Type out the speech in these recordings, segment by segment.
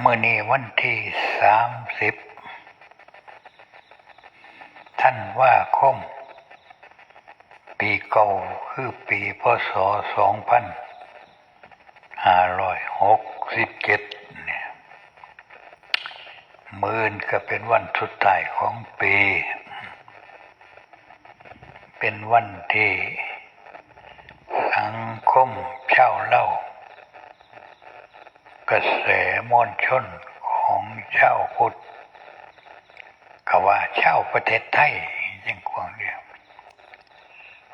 เมื่อนี้วันที่สามสิบท่านว่าคม ปีเก่าคือปีพศสองพันห้าร้อยหกสิบเจ็ดเนี่ยมื่นก็เป็นวันสุดท้ายของปี เป็นวันที่สังคมเช่าเล่า กระแสมวลชนของชาวพุทธกว่าชาวประเทศไทยยังกวางเดียว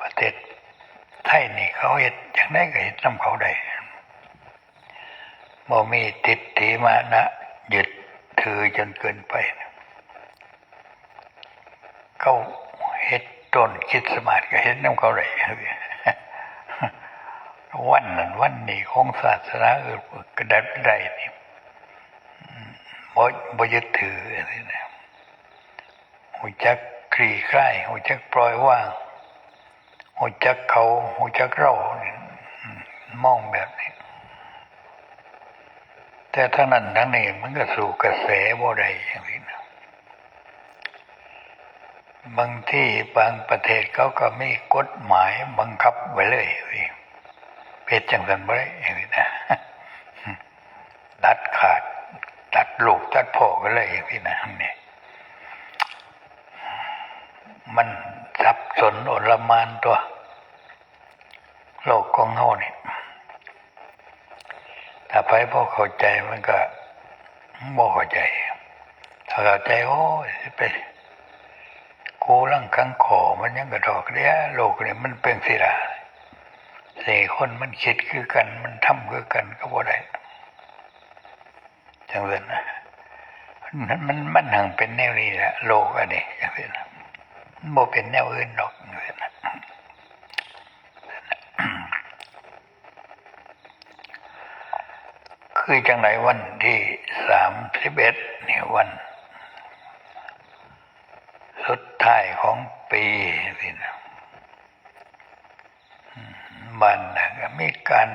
ประเทศไทยนี่เขาเห็นอย่างได้ก็เห็นน้ำเขาได้บ่มีติดถีมานะยึดถือจนเกินไปเขาเห็ดต้นคิดสมาธิก็เห็นน้ำเขาได้ วันนั้นวันนี้ของศาสนาอื่นกระดับใดนี่บ่บ่ยึดถืออะไรนะหูจักคลี่คลายหูจักปล่อยว่างหูจักเขาหูจักเรามองแบบนี้ แต่ทั้งนั้นทั้งนี้มันก็สู่กระแสบ่ได้อย่างนี้นะบางที่บางประเทศเขาก็มีกฎหมายบังคับไว้เลย เพชรจังสันบ่ได้อย่างนี้นะตัดขาด ตัดลูกตัดพ่อกันเลยอย่างนี้นะเนี่ยมันสับสนอลหมานตัว โลกของเฮาเนี่ยถ้าไปพอเข้าใจมันก็บ่เข้าใจ ถ้าเข้าใจโอ้ยไปกูลังคังขอมันยังกระดอกเดียโลกเนี่ยมันเป็นสิละ สี่คนมันคิดคือกัน มันทำคือกันก็บ่ได้จังเลยนะมันมันมันหังเป็นแนวนี้แหละโลกอันนี้จังเลยนะมันบ่เป็นแนวอื่นหรอกจังเลยนะคือจังไหนวันที่สามสิบเอ็ดนี่วัน สุดท้ายของปีนี่นะ มันนะก็มีการ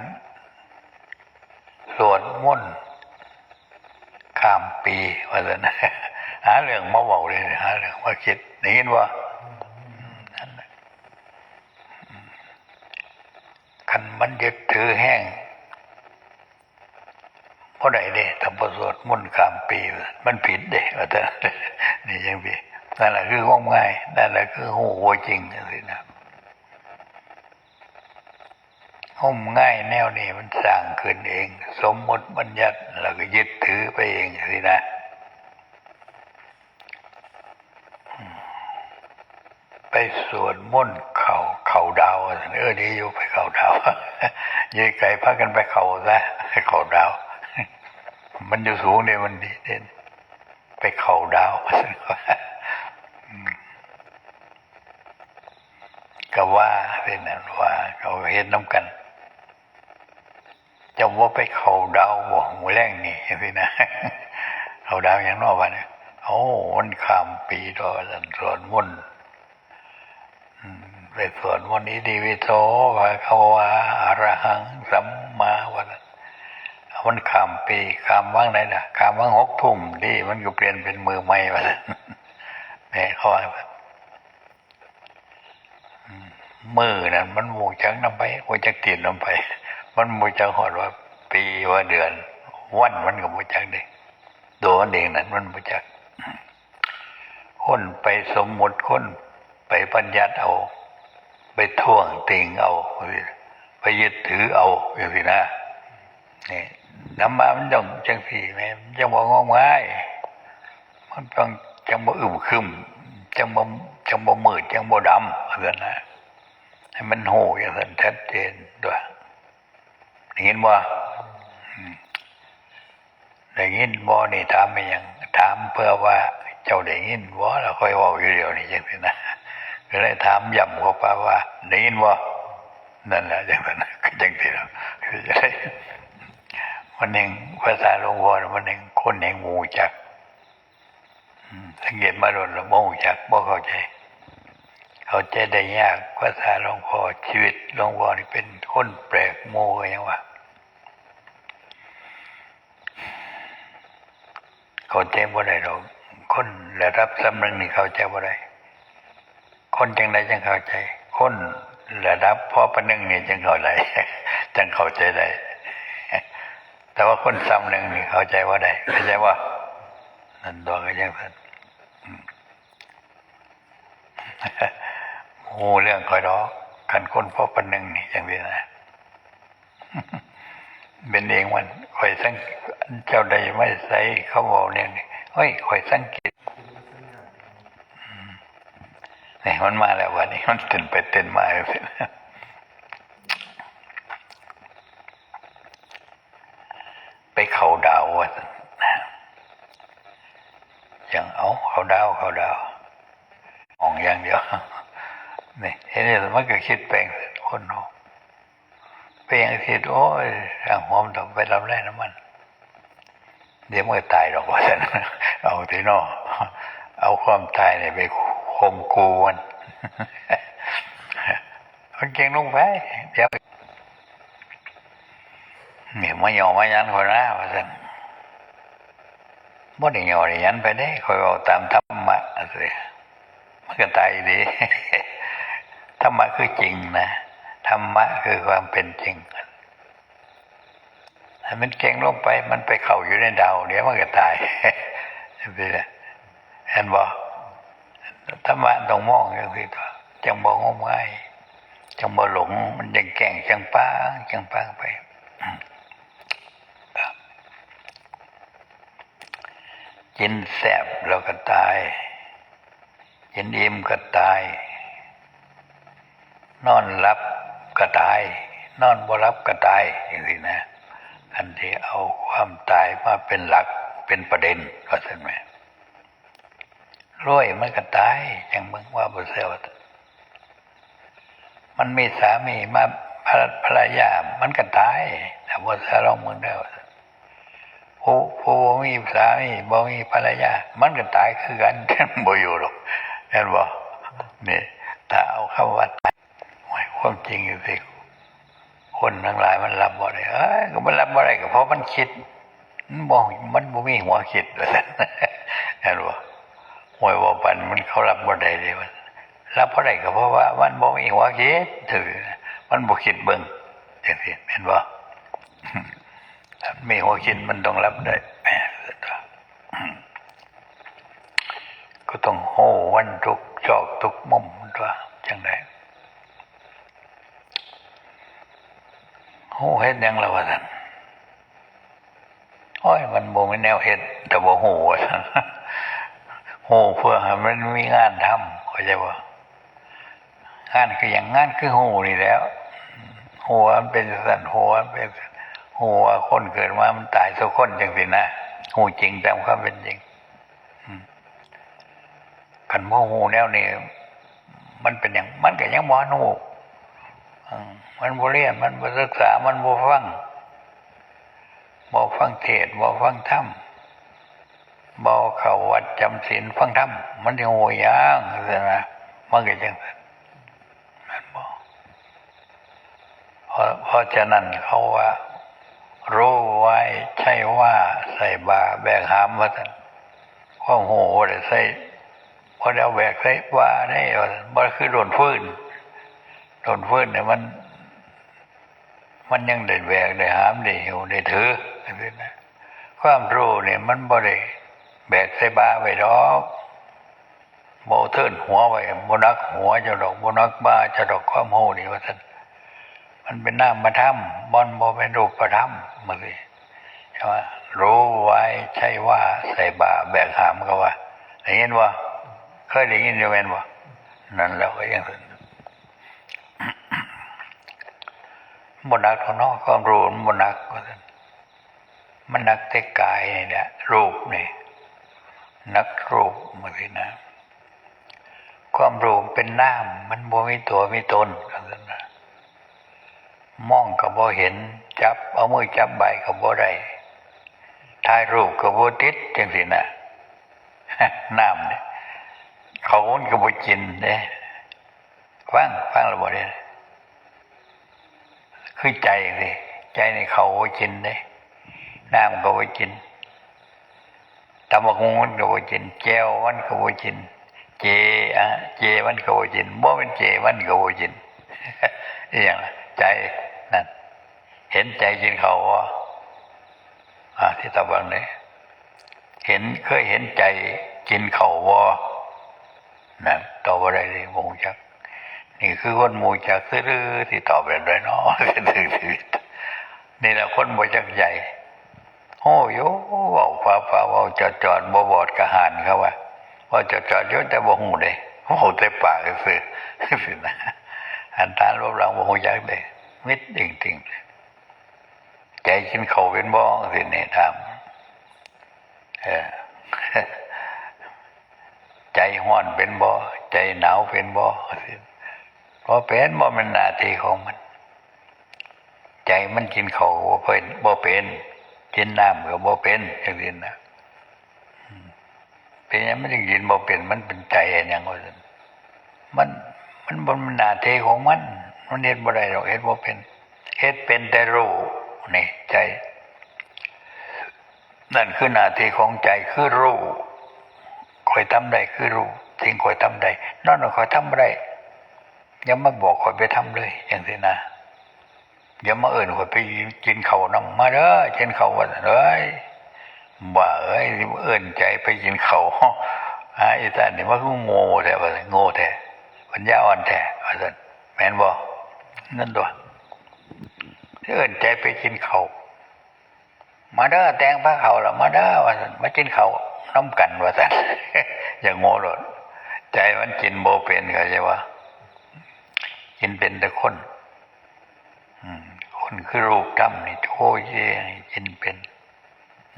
สวดมนต์ข้ามปีว่าจะนะหาเรื่องมาบอกเลยหาเรื่องมาคิดได้ยินว่านั่นน่ะคันมันยึดถือแห้งเพราะไหนเด้ทำประสวดมนต์ข้ามปี มันผิดเด้ว่าแต่นี่ยังพี่นั่นแหละคือความง่ายนั่นแหละคือหูวัวจริงเลยนะ ห่มง่ายแนวนี้มันสร้างขึ้นเอง สมมติบัญญัติแล้วก็ยึดถือไปเองสินะไปสวดมนต์เขาเขาดาวเออดีอยู่ไปเขาดาวยืยไก่พากันไปเขาซะเขาดาว มันอยู่สูงเนี่ยมันดีเด่นไปเขาดาวก็ว่าเป็นนั้นว่าเขาเห็นน้ำกัน จะว่าไปเขาดาวบ่หูแรงนี่สินะเขาดาวอย่างนอกวะเนี่ยโอ้มันข้ามปีตอสันสวนมุ่นไปสวนวันนี้ดีวิโสวะเขาว่าอรหังสัมมาวันนั้นมันข้ามปีข้ามว่างไหนนะข้ามว่างหกทุ่มดีมันก็เปลี่ยนเป็นมือใหม่วะนั้นแม่เขาว่ามือนั่นมันหมูจังนำไปหมูจักตีนนำไป มันมูจังหอดว่า ปีว่าเดือน วันมันก็มูจักเด้โดนเองนั่นมันมูจักคนไปสมมติคนไปปัญญัติเอา ไปท่วงติงเอาไปยึดถือเอาอย่างนี้นะนี่น้ำมามันจังจังสี่แม่จังบ่งอง่าย มันต้องจังบ่อึมครึมจังบ่จังบ่มืดจังบ่ดำอะไรนะให้มันโหอย่างนั้นชัดเจนด้วย ได้ยินว่ได้ยินบ่นี่ถามไปยังถามเพื่อว่าเจ้าได้ยินบ่แล้วค่อยว่าอยู่เดียวนี่จังซี่นะก็เลยถามย้ำเขาไปว่าได้ยินบ่นั่นแหละจังนั้นก็จังซี่แล้วคือจะได้มันเองภาษาหลวงพ่อมันเองคนเองหมู่จักสังเกตมาโดนแล้วบ่จักบ่เข้าใจ เขาใจได้ยากภาษาหลวงพ่อชีวิตหลวงพ่อนี่เป็นคนแปลกโมอย่างว่า เข้าใจบ่าได้ดอกคนระดับสำนึกนี่เข้าใจบ่าได้คนจังไดจังเข้าใจ คนระดับพอประนึงนี่จังเข้าใจจังเข้าใจได้แต่ว่าคนซ้ำหนึ่งนี่เข้าใจว่าได้เข้าใจว่านั่นตัวก็ยังพันโอ้เรื่องคอยดอกกันคนพอประนึงนี่จังนี้นะเป็นเองมัน คอยสังเจ้าใดไม่ใส่เขาบอกเนี่ยเฮ้ยคอยสังเกตอืมนี่มันมาแล้ววันนี้มันเต้นไปเต้นมาเลยไปเขาดาววะอย่างเอาเขาดาวเขาดาวมองอย่างเดียวนี่เห็นไหมมันก็คิดแปลงคนเนาะ ไปอย่างคิดโอ้ยทางหอมต้องไปรับแร่น้ำมัน เดี๋ยวมันก็ตายหรอกว่าท่นเอาที่นอเอาความตายเนี่ยไปข่มกูมันมันเก่งลงไปเดี๋ยวเนี่ยมาหยอมายันคนละว่าท่นบ่ได้หยอได้ยันไปได้คอยเอาตามธรรมะสิมันก็ตายดีธรรมะคือจริงนะ ธรรมะคือความเป็นจริงถ้ามันเก่งลงไป มันไปเข้าอยู่ในดาวเดี๋ยวมันก็ตายเห็นบ่ธรรมะต้องมองอย่างที่ตัวจังบ่งมงายจังบ่หลง มันยังแก่งจังป้างจังป้างไปกินแสบเราก็ตายกินอิ่มก็ตาย นอนหลับ ก็ตาย นอนบ่หลับก็ตายอย่างนี้นะอันที่เอาความตายมาเป็นหลักเป็นประเด็นก็ใช่ไหมรวยมันก็ตายอย่างมึงว่าบ่เซลมันมีสามีมาภรรยามันก็ตายแต่บ่เซลองมึงได้ว่าผู้ผู้บ่มีสามีบ่มีภรรยา มันก็ตายคือกันบ่อยู่หรอกเห็นบ่นี่ถ้าเอาเขาว่า ความจริงอยู่สิคนทั้งหลายมันรับบ่ได้เอ้ยก็มันรับบ่ได้ก็เพราะมันคิด มันบ่มันบ่มีหัวคิดว่าซั่นเห็นบ่หวยบ่ปันมันเขารับบ่ได้เลยมันรับบ่ได้ก็เพราะว่า มันบ่มีหัวคิดถือมันบ่คิดเบิ่งจังซี่เห็นบ่มีหัวคิดมันต้องรับได้แหมก็ต้องโหวันทุกจอกทุกมุมตัวจังได หูเฮ็ดยังล่ะว่านโอ้ยมันบ่มีแนวเฮ็ดแต่บ่ฮู้ว่าซั่นโหเพื่อให้มันมีงานทำเข้าใจบ่งานคืออย่างงานคือโหนี่แล้วโหว่ามันเป็นสันหูมันเป็นโหว่าคนเกิดมามันตายสักคนจังสินะโหจริงตามความเป็นจริงอืมคันบ่โหแนวนี้มันเป็นอย่างมันก็ยังบ่ฮู้อืม มันบ่เรียนมันบ่ศึกษา มันบ่ฟังบ่ฟังเทศบ่ฟังธรรมบ่เข้าวัดจำศีลฟังธรรมมันสิโหยางซั่นนะมันก็จังซั่นม่นบ่เพราะเพราะฉะนั้นเขาว่ารู้ไว้ใช่ว่าใส่บาแบกหามว่าซั่นความโหได้ใส่พอได้เอาแบกใส่บาได้ว่าซั่นบ่คือโดนฟื้น โดนฟื้นเนี่ยมัน มันยังได้แบกได้หามได้หิวได้ถือจังซี่นะความรู้เนี่ยมันบ่ได้แบกใส่บาไว้ดอกโบเทินหัวไว้บนักหัวจะดอกบนักบาจะดอกความโหนี่ว่าท่านมันเป็นน้ำมาทำบอนบ่เป็นรูปประทับมือใช่ไหมรู้ไว้ใช่ว่าใส่บาแบกหามก็ว่าได้ยินว่าเคยได้ยินอยู่แม่นว่านั่นแล้วก็ยังนั้น บนักของนอกความรู้มันบนักว่าท่านมันนักแต่กายนี่แหละรูปนี่นักรูปมันสินะ ความรูปเป็นน้ำมันบ่มีตัวมีตนกันนั้นะมองก็บ่เห็นจับ เอามือจับใบก็บ่ได้ถ่ายรูปก็บ่ติดจังสินะน้ำเนี่ยเขามันก็บ่กินเด้ฟังฟังแล้วบ่ได้ คือใจสิใจในเขาบ่กินเด้น้ำก็ไว้กินตำบักงมันก็บ่กินแก้วมันก็บ่กิน เจอะเจมันก็บ่กินบ่เป็นเจมันก็บ่กินอย่างล่ะใจนั่นเห็นใจกินเขาวบ่อ่าที่ตะบังเนี่ยเห็นเคยเห็นใจกินเขาวบ่นั่นตอบบ่ได้เลยบ่รู้จัก นี่คือคนหมู่จักซื่อที่ตอบแบบเลยเนาะนี่แหละคนบ่จักใหญ่โอ้ยว้าฟ้าฟ้าว้าจอดจอดบ่บอดกระหานเขาว่าว่าจอดจอดโยแต่บ่ฮู้เด้เว้าแต่ปากซื่อสินะอันทานรูปหลังบ่ฮู้จักเด้มิดจริงๆเลยใจกินเขาเป็นบ่สินี่ถามเออใจห้อนเป็นบ่ ใจหนาวเป็นบ่สิ เพราะเป็นบ่มันหน้าที่ของมัน ใจมันกินเขาวบ่เป็นบ่เป็นกินน้ำก็บ่เป็นอย่างนี้นะอืมเป็นยังไมันจึงกินบ่เป็นมันเป็นใจอยังว่ามันมันบ่มันหน้าที่ของมัน มันเฮ็ดบ่ได้หรอกเฮ็ดบ่เป็นเฮ็ดเป็นแต่รู้นี่ใจ นั่นคือหน้าที่ของใจคือรู้คอยทำได้คือรู้สิ่งคอยทำได้นอกนั้นคอยทำบ่ได้ อยังมาบอกคอยไปทำเลย อย่างนี้นะอย่ามาเอิ่นข่อยไปกินเขาวนำมาเด้อกินเขาวันเอ้ยบ่าเอ้ยเอิ่นใจไปกินเขาวหาอีตาเนี่ยว่าคือโง่แท้ว่าโง่แท้ปัญญาอ่อนแท้ว่าซั่นแม่นบ่นั่นตัวที่เอิ่นใจไปกินเขามาเด้อแตงพระเขาละมาเด้อว่าซั่นมากินเขาน้ำกันว่าซั่นอย่างโง่โลดใจมันกินบ่เป็นเขาใจว่ กินเป็นแต่คนคนคือรูปดำนี่โอ้ยเย่กินเป็น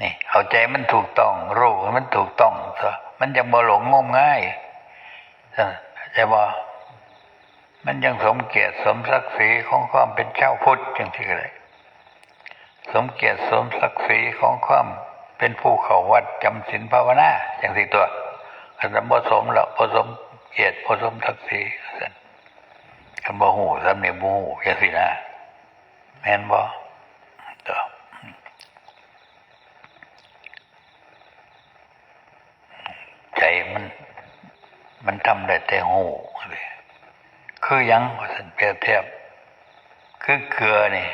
นี่เอาใจมันถูกต้องรู้มันถูกต้องซะมันยังบ่หลงงมง่ายเออใช่บ่มันยังสมเกียรติสมศักดิ์ศรีของความเป็นเจ้าพุทธจังที่เลยสมเกียรติสมศักดิ์ศรีของความเป็นผู้เขาวัดจำศีลภาวนาอย่างที่ตัวคันบ่สมแล้วบ่สมเกียรติบ่สมศักดิ์ศรีซั่น คันบ่ฮู้สำเนียงบ่ฮู้จังซี่นะแม่นบ่ตัวใจมัน มันทำได้แต่หูเลยคือยังว่าสันเปรียบเทียบ คือเกลือนี่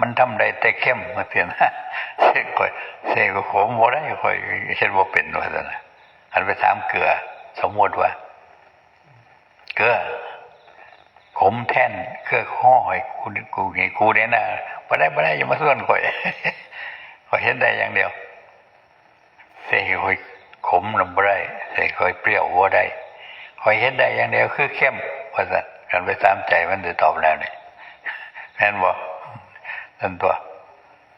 มันทำได้แต่เข้มมาเสียนะเสกค่อยเสกก็ผมบ่ได้ค่อยเห็นว่เป็นว่าซั่นนะอันไปถามเกลือ สมมติว่า เกลือ มแท่นเครือข้อให้กูกูไงกูเนี่ยนะบ่ได้บ่ได้อย่ามาส่วนข่อยข่อยเห็นได้อย่างเดียวเส่ข่อยขมลำบ่ได้เส่ข่อยเปรี้ยวบ่ได้ข่อยเห็นได้อย่างเดียวคือเข้มว่าซั่นกันไปตามใจมันจะตอบแล้วนี่แม่นบ่นั่นตัว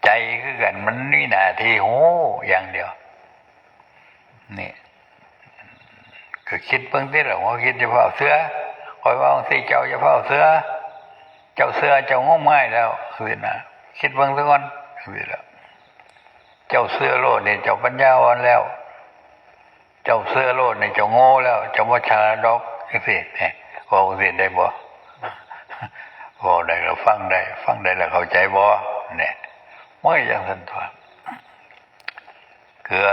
ใจคือกันมันนี่หน้าที่โหอย่างเดียว นี่ก็คิดเพิ่งที่หรอกว่าคิดเฉพาะเสือ อยว่าสิเจ้าจะเฉพาเสือเจ้าเสือเจ้างมง่ายแล้วคือนะคิดเพิ่งซะก่อนคือแล้วเจ้าเสือโลดเนี่ยเจ้าปัญญาอ่อนแล้ว เจ้าเสือโลดเนี่ยเจ้าโง่แล้วเจ้าวัชาดอกจังซี่เนี่ยบอกสิได้บ่บอกได้ก็ฟังได้ ฟังได้แล้วเข้าใจบ่เนี่ยไม่ยังสันตัวเกลือ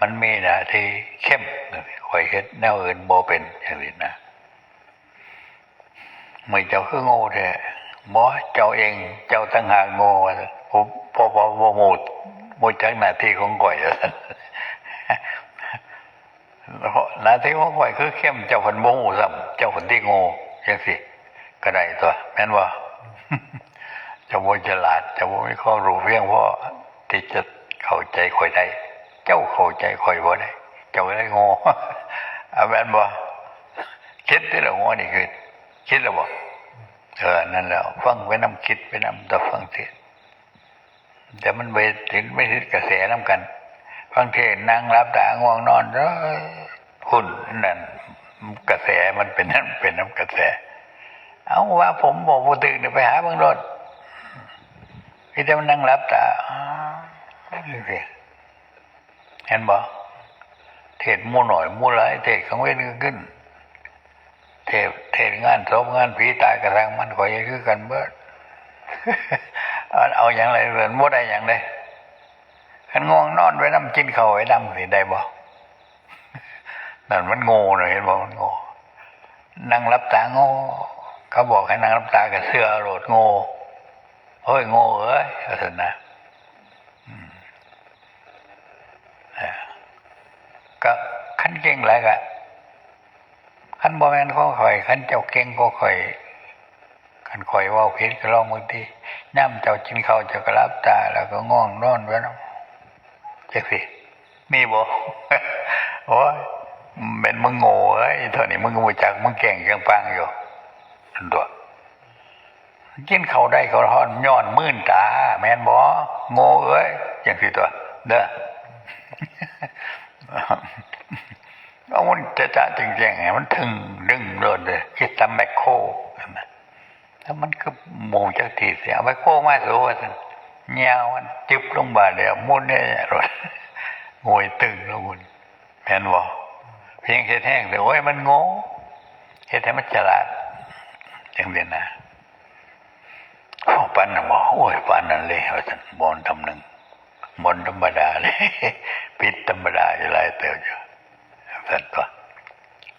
มันมีหน้าที่เข้มคอยเฮ็ดแนวอื่นบ่เป็นอย่างนี้นะ ไม่เจ้าคือโง่แท้บ่เจ้าเองเจ้าตั้งหากโง่ผมพอบ่บ่หมดบ่จักหน้าที่ของก่อยว่าซั่นหน้าที่ของก่อยคือเข้มเจ้าเพิ่นบ่ฮู้ซ้ำเจ้าเพิ่นที่โง่จังซี่ก็ได้ตัวแม่นบ่เจ้าบ่ฉลาดเจ้าบ่มีความรู้เพียงพอที่จะเข้าใจข่อยได้ เจ้าเข้าใจข่อยบ่ได้ เจ้าเลยโง่อาแม่นบ่คิดที่ละโง่นี่คือ คิดแล้วบ่เออ นั่นแหล้วฟังไปนํคิดไปนํต่อฟังเทศแต่มันไปถึงไม่ถึงกระแสนํกัน ฟังเทศน์นั่งรับตาง่วงนอนเอ้ยหุ่นนั่นกระแสมันเป็นนั่นเป็นน้ำกระแส เอาว่าผมบอกผู้ตื่นเดี๋ยวไปหาบางรถที่จะมันนั่งรับตาอ๋อนี่สิเห็นบ่เทศมู่หน่อยมู่หลายเทศของเว้นก็ขึ้น เทศเทศงานศพงานผีตายกระทังมันก็ยังคือกันเบิดเอาเอาอย่างไรเรือนบ่ได้อย่างใดขันง่วงนอนไว้น้ำกินเขาไว้น้ำสิได้บ่นั่นมันโง่เลยเห็นบ่มันโง่นั่งรับตาโง่เขาบอกให้นั่งรับตากับเสื้อโหลดโง่เฮ้ยโง่เอ้ยก็สนะอืมเออก็ขั้นเก่งแล้วก็ ขันบ่แม่นก็ข่อยขันเจ้าเก่งก็ข่อยขันข่อยว่าเพชรก็ลองมือที่น้ำเจ้ากินเขาเจ้าก็รับตา แล้วก็ง่วงนอนไว้น้ำจักสิมีบ่โอ้ยเป็นมึงโง่เอ้ยเท่านี้มึงก็บ่จักมึงเก่งจังปังอยู่นั่นตัวกินเขาได้เขาวทอนย้อนมื่นตา แมนบ่โง่เอ้ยจังสิตัว เด้อ เอามันจะจะจริงๆไงมันถึงดึงโดนเลยคิดตามแมคโครนั่นน่ะแล้วมันก็โมงจากทีเสียเอาแมคโครมาสูว่าสันเงามันจึบลงบาเดียวมุนเนี่ยรถงวยตึงแล้วมุนแม่นบ่เพียงเฮ็ดแห้งแต่โอ้ยมันโง่เฮ็ดให้มันฉลาดจังเด่นนะโอ้ปันน่ะบ่โอ้ยปันนั่นเลยว่าสันบอนทำหนึ่งบอนธรรมดาเลยปิดธรรมดาอยู่หลายเตียวอยู่ สันตัว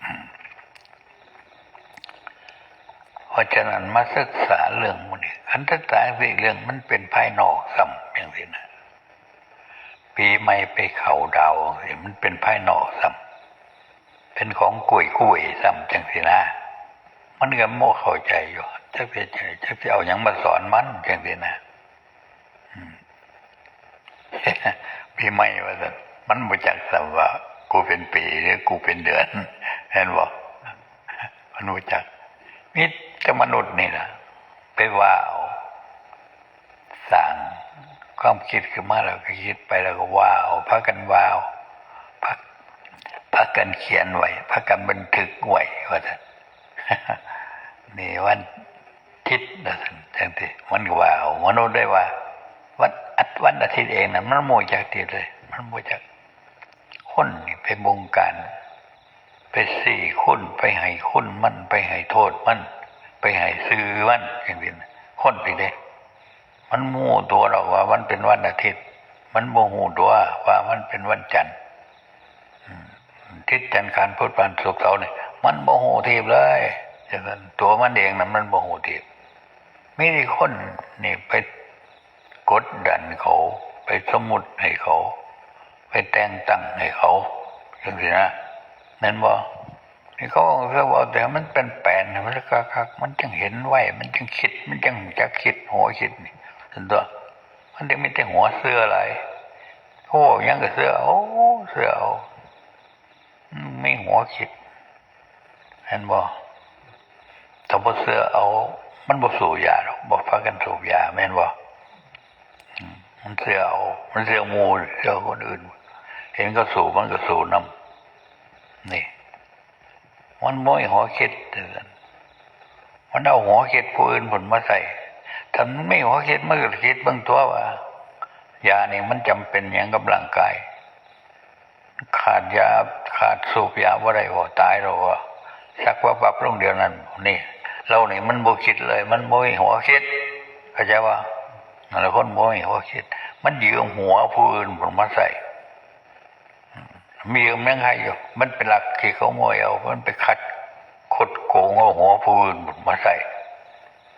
อืมเพราะฉะนั้นมาศึกษาเรื่องมันนี่อันศึกษาสิเรื่องมันเป็นภายนอกซ้ำอย่างนี้นะปีใหม่ไปเข่าดาวสิมันเป็นภายนอกซ้ำเป็นของกุยกุยซ้ำจังสินะมันก็โม่เข้าใจอยู่จะเป็นจะจะจะเอาอย่างมาสอนมันจังสินะปีใหม่ว่าสันมันบ่จักสัว่า กูเป็นปีหรือกูเป็นเดือนเห็นบ่มันบ่จักมิแต่มนุษย์นี่นะไปว่าเอาสั่งความคิดขึ้นมาแล้วก็คิดไปแล้วก็ว่าเอาพักกันว่าเอาพักพักกันเขียนไว้พักกันบันทึกไว้ว่าสันนี่วันทิศนะสันจังที่มันว่าเอามนุษย์ได้ว่าวันอัดวันอาทิตย์เองนะมันโมจากทีเลย มันโมจาก คนนี่ไปบงการ ไปสี่คุณไปให้คุณมันไปให้โทษมัน ไปให้ซื้อมันอย่างนี้นะคนไปเลยมันมู้ตัวเราว่ามันเป็นวันอาทิตย์ มันโมหูตัวว่ามันเป็นวันจันทร์ทิศจันทร์การพุทธวันศุกร์เสาเนี่ยมันโมหูทีบเลยฉะนั้นตัวมันเองนะมันโมหูทีบไม่ได้คนนี่ไปกดดันเขา ไปสมมุติให้เขา ไปแต่งตั้งให้เขาจังสินะนั่นบ่นี่เขาเขาบอกแต่มันเป็นแปลนมันก็คักมันจังเห็นไหวมันจังคิด มันจังจะคิดหัวคิดนี่เห็นตัวมันจะไม่แต่หัวเสื้ออะไรโอ้ยังกับเสื้อโอ้เสื้อเอาไม่หัวคิดเห็นบ่ถ้าบ่เสื้อเอา มันบ่สูบยาหรอกบ่พากันสูบยาแม่นบ่มันเสียเอามันเสียงูเสียคนอื่น เห็นก็สูบมันก็สูบน้ำนี่ มันม้อยหัวคิดเตือนมันเอาหัวคิดผู้อื่นผลมาใส่ถ้ามันไม่หัวคิดมันก็คิดเบางตัวว่ายานี่มันจำเป็นอย่างกับร่างกาย ขาดยาขาดสูบยาว่าไรว่าตายเราว่าสักว่าปรับลงเดียวนั้น นี่ เรานี่มันโบคิดเลย มันโบยหัวคิดเข้าใจว่าแหละคนบ่มีหัวคิด มันยืมหัวผู้อื่นผมมาใส่ มียืมยังไงอยู่ มันเป็นหลักที่เขาโมยเอา มันไปคัดคดโกงเอาหัวผู้อื่นผมมาใส่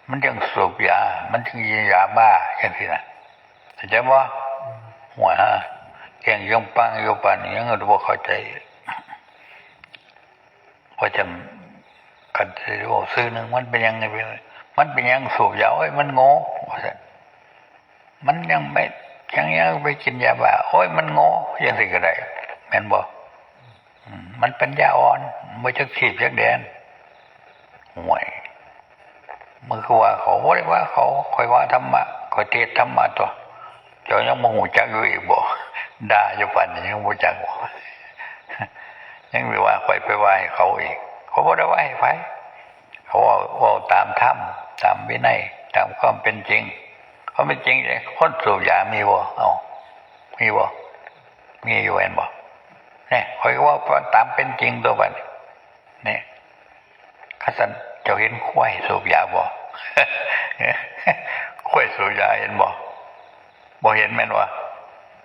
มันยังสูบยา มันยังยินยาบ้าอย่างที่นะเข้าใจว่าหัวฮะแกงยงปังยงปันยังก็บ่เข้าใจพราจะกันจะโอ้ซื้อหนึ่งมันเป็นยังไงเป็นมันเป็นยังสูบยาไอ้ยมันโง่ว่าซั่นมันยังไม่ยังยังไปกินยาบ้าโอ้ยมันโง่ยังสิก็ได้ แม่นบอกมันเป็นยาอ่อนไม่จะขีดจักแดนห่วยมันคือว่าเขาบ่ได้ว่า เขาคอยว่าธรรมะคอยเทศธรรมะตัวเจ้ายังโมโหจักอยู่อีกบ่ด่าอยู่ปันนี้ยังโมจักบ่ยังมีว่าคอยไปไหว้เขาอีก เขาบ่ได้ไหว้ไผเขาว่าว่าตามธรรมตามวินัยตามความเป็นจริงเขาไม่จริงเลยคนสูบยามีบ่เอามีบ่มีอยู่เห็นบ่ เนี่ยคอยว่าตามเป็นจริงตัวบัดนี้เนี่ยข้าสันเจ้าเห็นควยสูบยาบ่ควยสูบยาเห็นบ่บ่เห็นแม่นวะ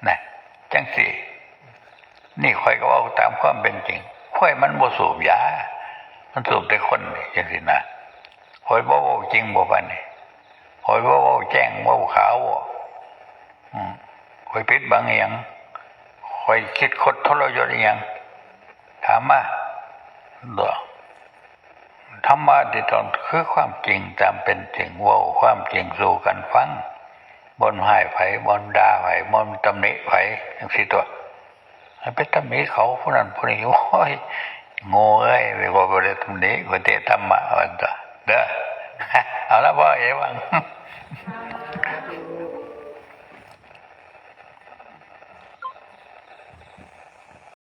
นี่จังสินี่ข่อยก็เอาตามความเป็นจริงข่อยมันบ่สูบยา มันสูบแต่คนนี่จังสินะข่อยบ่เว้าจริงบ่ปานนี่ข่อยบ่เว้าแจ้งบ่าขาวบ่อืมข่อยปิดบังอิหยัง ข่อยคิดคดทรยศอิหยังถามมาเด้อธรรมะที่ตอนคือความจริงตามเป็นจริงว้าความจริงสู่กันฟังบนหายไผบนดาไผบนตำหนิไผจังสิตัวให้ไปตำหนิเขาผู้นั้นผู้นี้โอ้ยโง่เอ้ยไปบอกว่าได้ตำหนิคนเตะธรรมะวันตัวเด้อเอาละพ่อเอวัง